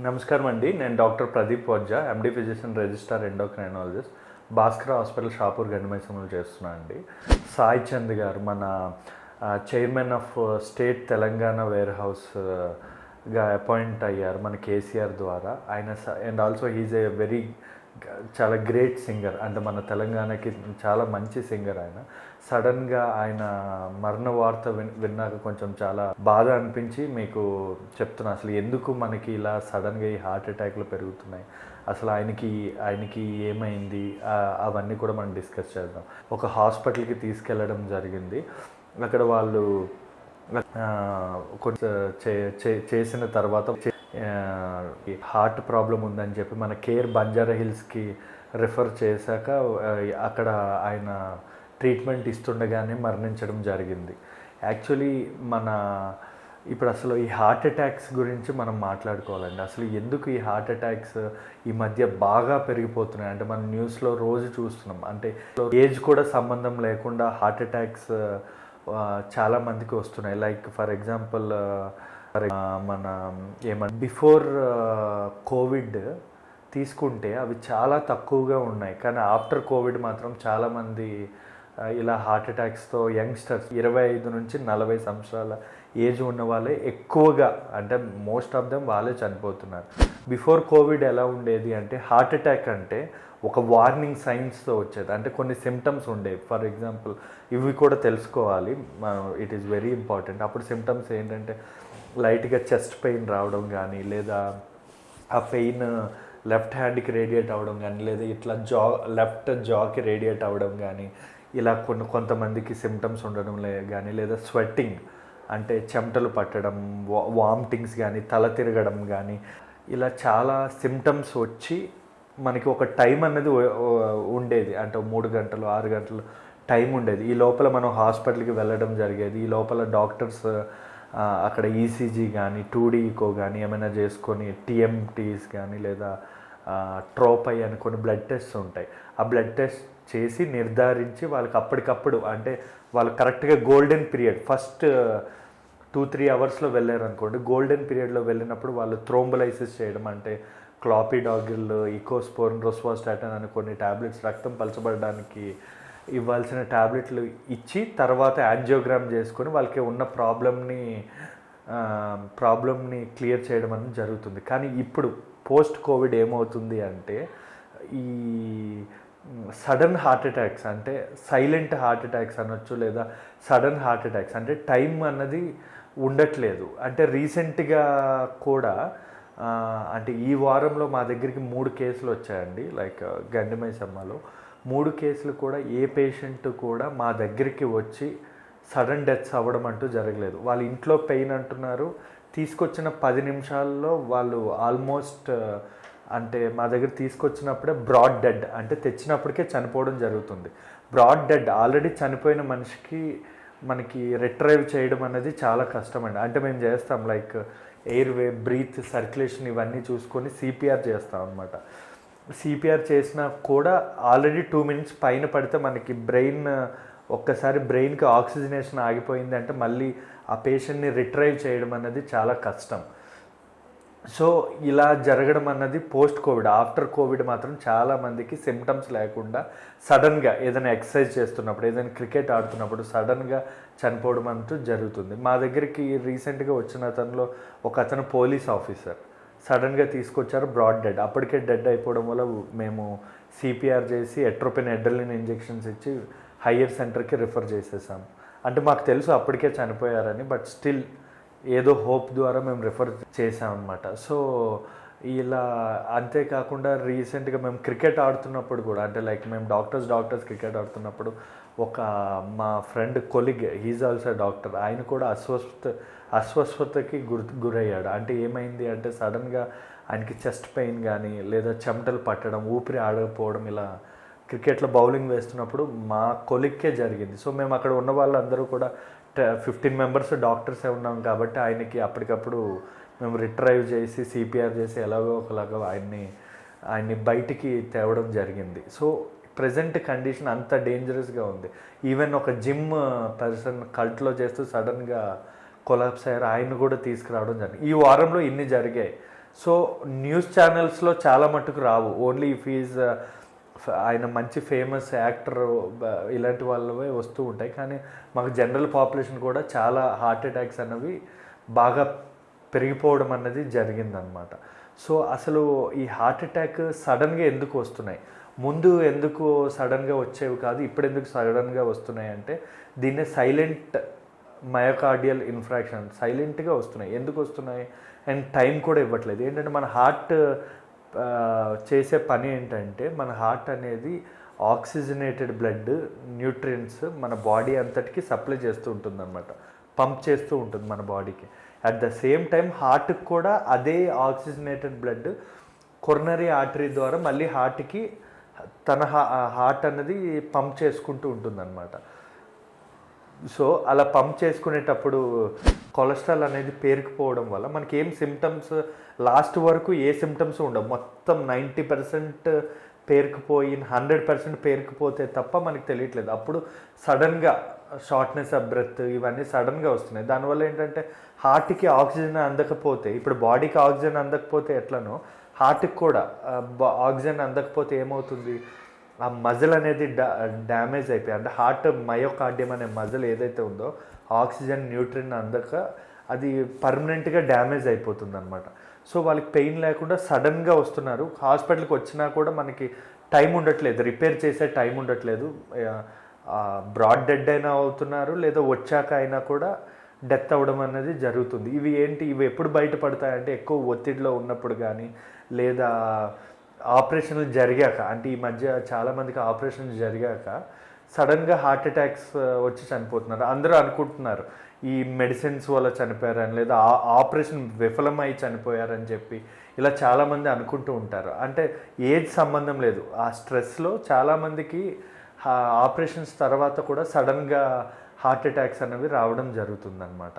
నమస్కారం అండి. నేను doctor Pradeep Vajja MD physician registrar endocrinologist Bhaskar hospital Shapur గండిమైసంలో చేస్తున్నాను అండి. సాయి చంద్ గారు మన chairman of state Telangana wear హౌస్గా అపాయింట్ అయ్యారు మన కేసీఆర్ ద్వారా. ఆయన and also he's a very చాలా గ్రేట్ సింగర్ అంటే మన తెలంగాణకి చాలా మంచి సింగర్ ఆయన. సడన్గా ఆయన మరణ వార్త విన్ విన్నాక కొంచెం చాలా బాధ అనిపించి మీకు చెప్తున్నా. అసలు ఎందుకు మనకి ఇలా సడన్గా ఈ హార్ట్ అటాక్లు పెరుగుతున్నాయి? అసలు ఆయనకి ఆయనకి ఏమైంది? అవన్నీ కూడా మనం డిస్కస్ చేద్దాం. ఒక హాస్పిటల్కి తీసుకెళ్ళడం జరిగింది. అక్కడ వాళ్ళు కొంచెం చే- చే- చేసిన తర్వాత హార్ట్ ప్రాబ్లం ఉందని చెప్పి మన కేర్ బంజారా హిల్స్కి రిఫర్ చేశాక అక్కడ ఆయన ట్రీట్మెంట్ ఇస్తుండగానే మరణించడం జరిగింది. యాక్చువల్లీ మన ఇప్పుడు అసలు ఈ హార్ట్ అటాక్స్ గురించి మనం మాట్లాడుకోవాలండి. అసలు ఎందుకు ఈ హార్ట్ అటాక్స్ ఈ మధ్య బాగా పెరిగిపోతున్నాయి? అంటే మనం న్యూస్లో రోజు చూస్తున్నాం. అంటే ఏజ్ కూడా సంబంధం లేకుండా హార్ట్ అటాక్స్ చాలా మందికి వస్తున్నాయి. లైక్ ఫర్ ఎగ్జాంపుల్ మన ఏమన్నా బిఫోర్ కోవిడ్ తీసుకుంటే అవి చాలా తక్కువగా ఉన్నాయి. కానీ ఆఫ్టర్ కోవిడ్ మాత్రం చాలామంది ఇలా హార్ట్ అటాక్స్తో యంగ్స్టర్స్ ఇరవై ఐదు నుంచి నలభై సంవత్సరాల ఏజ్ ఉన్న వాళ్ళే ఎక్కువగా అంటే మోస్ట్ ఆఫ్ దెమ్ వాళ్ళే చనిపోతున్నారు. బిఫోర్ కోవిడ్ ఎలా ఉండేది అంటే హార్ట్ అటాక్ అంటే ఒక వార్నింగ్ సైన్స్తో వచ్చేది. అంటే కొన్ని సిమ్టమ్స్ ఉండేవి. ఫర్ ఎగ్జాంపుల్ ఇవి కూడా తెలుసుకోవాలి. ఇట్ ఈస్ వెరీ ఇంపార్టెంట్ అప్పుడు సిమ్టమ్స్ ఏంటంటే లైట్గా చెస్ట్ పెయిన్ రావడం కానీ లేదా ఆ పెయిన్ లెఫ్ట్ హ్యాండ్కి రేడియేట్ అవ్వడం కానీ లేదా ఇట్లా జా లెఫ్ట్ జాకి రేడియేట్ అవ్వడం కానీ ఇలా కొన్ని కొంతమందికి సిమ్టమ్స్ ఉండడం లే కానీ లేదా స్వెట్టింగ్ అంటే చెమటలు పట్టడం వామిటింగ్స్ కానీ తల తిరగడం కానీ ఇలా చాలా సిమ్టమ్స్ వచ్చి మనకి ఒక టైం అనేది ఉండేది. అంటే మూడు గంటలు ఆరు గంటలు టైం ఉండేది. ఈ లోపల మనం హాస్పిటల్కి వెళ్ళడం జరిగేది. ఈ లోపల డాక్టర్స్ అక్కడ ఈసీజీ కానీ టూ ఈకో కానీ ఏమైనా చేసుకొని టీఎంటీస్ కానీ లేదా ట్రోపై అని కొన్ని బ్లడ్ టెస్ట్స్ ఉంటాయి. ఆ బ్లడ్ టెస్ట్ చేసి నిర్ధారించి వాళ్ళకి అప్పటికప్పుడు అంటే వాళ్ళు కరెక్ట్గా golden period first two three అవర్స్లో వెళ్ళారు అనుకోండి గోల్డెన్ పీరియడ్లో వెళ్ళినప్పుడు వాళ్ళు థ్రోంబలైసిస్ చేయడం అంటే క్లాపిడాగిల్ ఈకోస్పోర్న్ రోస్వాస్టాటన్ అని కొన్ని టాబ్లెట్స్ రక్తం పలచబడడానికి ఇవ్వాల్సిన టాబ్లెట్లు ఇచ్చి తర్వాత యాంజియోగ్రామ్ చేసుకొని వాళ్ళకి ఉన్న ప్రాబ్లమ్ని ప్రాబ్లమ్ని క్లియర్ చేయడం అనేది జరుగుతుంది. కానీ ఇప్పుడు పోస్ట్ కోవిడ్ ఏమవుతుంది అంటే ఈ సడన్ హార్ట్ అటాక్స్ అంటే సైలెంట్ హార్ట్ అటాక్స్ అనొచ్చు లేదా సడన్ హార్ట్ అటాక్స్ అంటే టైం అన్నది ఉండట్లేదు. అంటే రీసెంట్గా కూడా అంటే ఈ వారంలో మా దగ్గరికి మూడు కేసులు వచ్చాయండి. లైక్ గండిమైసమ్మలో మూడు కేసులు కూడా ఏ పేషెంట్ కూడా మా దగ్గరికి వచ్చి సడన్ డెత్స్ అవ్వడం అంటూ జరగలేదు. వాళ్ళ ఇంట్లో పెయిన్ అంటున్నారు. తీసుకొచ్చిన పది నిమిషాల్లో వాళ్ళు ఆల్మోస్ట్ అంటే మా దగ్గర తీసుకొచ్చినప్పుడే బ్రాడ్ డెడ్ అంటే తెచ్చినప్పటికే చనిపోవడం జరుగుతుంది. బ్రాడ్ డెడ్ ఆల్రెడీ చనిపోయిన మనిషికి మనకి రిట్రైవ్ చేయడం అనేది చాలా కష్టం అండి అంటే మేము చేస్తాం like airway breath circulation ఇవన్నీ చూసుకొని సిపిఆర్ చేస్తాం అనమాట సిపిఆర్ చేసినా కూడా ఆల్రెడీ టూ మినిట్స్ పైన పడితే మనకి బ్రెయిన్ ఒక్కసారి బ్రెయిన్కి ఆక్సిజనేషన్ ఆగిపోయింది అంటే మళ్ళీ ఆ పేషెంట్ని రిట్రైవ్ చేయడం అనేది చాలా కష్టం. సో ఇలా జరగడం అన్నది పోస్ట్ కోవిడ్ ఆఫ్టర్ కోవిడ్ మాత్రం చాలా మందికి సిమ్టమ్స్ లేకుండా సడన్గా ఏదైనా ఎక్సర్సైజ్ చేస్తున్నప్పుడు ఏదైనా క్రికెట్ ఆడుతున్నప్పుడు సడన్గా చనిపోవడం అంటూ జరుగుతుంది. మా దగ్గరికి రీసెంట్గా వచ్చిన అతనిలో ఒక అతను పోలీస్ ఆఫీసర్ సడన్గా తీసుకొచ్చారు బ్రాడ్ డెడ్. అప్పటికే డెడ్ అయిపోవడం వల్ల మేము సిపిఆర్ చేసి ఎట్రోపిన్ ఎడ్రలిన్ ఇంజెక్షన్స్ ఇచ్చి హయ్యర్ సెంటర్కి రిఫర్ చేసేసాం. అంటే మాకు తెలుసు అప్పటికే చనిపోయారని బట్ స్టిల్ ఏదో హోప్ ద్వారా మేము రిఫర్ చేసామన్నమాట సో ఇలా అంతేకాకుండా రీసెంట్గా మేము క్రికెట్ ఆడుతున్నప్పుడు కూడా అంటే లైక్ మేము డాక్టర్స్ డాక్టర్స్ క్రికెట్ ఆడుతున్నప్పుడు ఒక మా friend colleague he's also doctor ఆయన కూడా అస్వస్థ అస్వస్థతకి గురి గురయ్యాడు. అంటే ఏమైంది అంటే సడన్గా ఆయనకి చెస్ట్ పెయిన్ కానీ లేదా చెమటలు పట్టడం ఊపిరి ఆడకపోవడం ఇలా క్రికెట్లో బౌలింగ్ వేస్తున్నప్పుడు మా కొలిక్కే జరిగింది. సో మేము అక్కడ ఉన్న వాళ్ళందరూ కూడా ఫిఫ్టీన్ మెంబర్స్ డాక్టర్సే ఉన్నాం కాబట్టి ఆయనకి అప్పటికప్పుడు మేము రిట్రైవ్ చేసి సిపిఆర్ చేసి ఎలాగో ఒకలాగా ఆయన్ని ఆయన్ని బయటికి తేవడం జరిగింది. సో ప్రజెంట్ కండిషన్ అంత డేంజరస్గా ఉంది. ఈవెన్ ఒక జిమ్ పర్సన్ కల్ట్లో చేస్తూ సడన్గా కొలాప్స్ అయ్యారు ఆయన కూడా తీసుకురావడం జరిగింది. ఈ వారంలో ఇన్ని జరిగాయి. సో న్యూస్ ఛానల్స్లో చాలా మట్టుకు రావు. ఓన్లీ ఇఫ్ ఈజ్ ఆయన మంచి ఫేమస్ యాక్టర్ ఇలాంటి వాళ్ళవే వస్తూ ఉంటాయి. కానీ మాకు జనరల్ పాపులేషన్ కూడా చాలా హార్ట్ అటాక్స్ అన్నవి బాగా పెరిగిపోవడం అన్నది జరిగిందనమాట సో అసలు ఈ హార్ట్ అటాక్ సడన్గా ఎందుకు వస్తున్నాయి? ముందు ఎందుకు సడన్గా వచ్చేవి కాదు ఇప్పుడు ఎందుకు సడన్గా వస్తున్నాయి అంటే దీన్నే సైలెంట్ మయోకార్డియల్ ఇన్ఫ్రాక్షన్ సైలెంట్గా వస్తున్నాయి. ఎందుకు వస్తున్నాయి? అండ్ టైం కూడా ఇవ్వట్లేదు. ఏంటంటే మన హార్ట్ చేసే పని ఏంటంటే మన హార్ట్ అనేది ఆక్సిజనేటెడ్ బ్లడ్ న్యూట్రియంట్స్ మన బాడీ అంతటికి సప్లై చేస్తూ ఉంటుంది అనమాట పంప్ చేస్తూ ఉంటుంది మన బాడీకి. అట్ ద సేమ్ టైం హార్ట్కి కూడా అదే ఆక్సిజనేటెడ్ బ్లడ్ కొరనరీ ఆర్టరీ ద్వారా మళ్ళీ హార్ట్కి తన హార్ట్ అన్నది పంప్ చేసుకుంటూ ఉంటుందన్నమాట. సో అలా పంప్ చేసుకునేటప్పుడు కొలెస్ట్రాల్ అనేది పేరుకుపోవడం వల్ల మనకి ఏం సిమ్టమ్స్ లాస్ట్ వరకు ఏ సిమ్టమ్స్ ఉండవు. మొత్తం నైంటీ పర్సెంట్ పేరుకుపోయి హండ్రెడ్ పర్సెంట్ పేరుకుపోతే తప్ప మనకి తెలియట్లేదు. అప్పుడు సడన్గా షార్ట్నెస్ ఆఫ్ బ్రెత్ ఇవన్నీ సడన్గా వస్తున్నాయి. దానివల్ల ఏంటంటే హార్ట్కి ఆక్సిజన్ అందకపోతే ఇప్పుడు బాడీకి ఆక్సిజన్ అందకపోతే ఎట్లనో హార్ట్కి కూడా ఆక్సిజన్ అందకపోతే ఏమవుతుంది? ఆ మజిల్ అనేది డ్యామేజ్ అయిపోయి అంటే హార్ట్ మయోకార్డియం అనే మజిల్ ఏదైతే ఉందో ఆక్సిజన్ న్యూట్రిన్ అందక అది పర్మనెంట్గా డ్యామేజ్ అయిపోతుంది అనమాట సో వాళ్ళకి పెయిన్ లేకుండా సడన్గా వస్తున్నారు. హాస్పిటల్కి వచ్చినా కూడా మనకి టైం ఉండట్లేదు. రిపేర్ చేసే టైం ఉండట్లేదు. బ్రాడ్ డెడ్ అయినా అవుతున్నారు లేదా వచ్చాక అయినా కూడా డెత్ అవ్వడం అనేది జరుగుతుంది. ఇవి ఏంటి? ఇవి ఎప్పుడు బయటపడతాయంటే ఎక్కువ ఒత్తిడిలో ఉన్నప్పుడు కానీ లేదా ఆపరేషన్లు జరిగాక అంటే ఈ మధ్య చాలామందికి ఆపరేషన్లు జరిగాక సడన్గా హార్ట్ అటాక్స్ వచ్చి చనిపోతున్నారు. అందరూ అనుకుంటున్నారు ఈ మెడిసిన్స్ వల్ల చనిపోయారని లేదా ఆ- ఆపరేషన్ విఫలమై చనిపోయారని చెప్పి ఇలా చాలామంది అనుకుంటూ ఉంటారు. అంటే ఏజ్ సంబంధం లేదు. ఆ స్ట్రెస్లో చాలామందికి ఆపరేషన్స్ తర్వాత కూడా సడన్గా హార్ట్ అటాక్స్ అనేవి రావడం జరుగుతుందన్నమాట.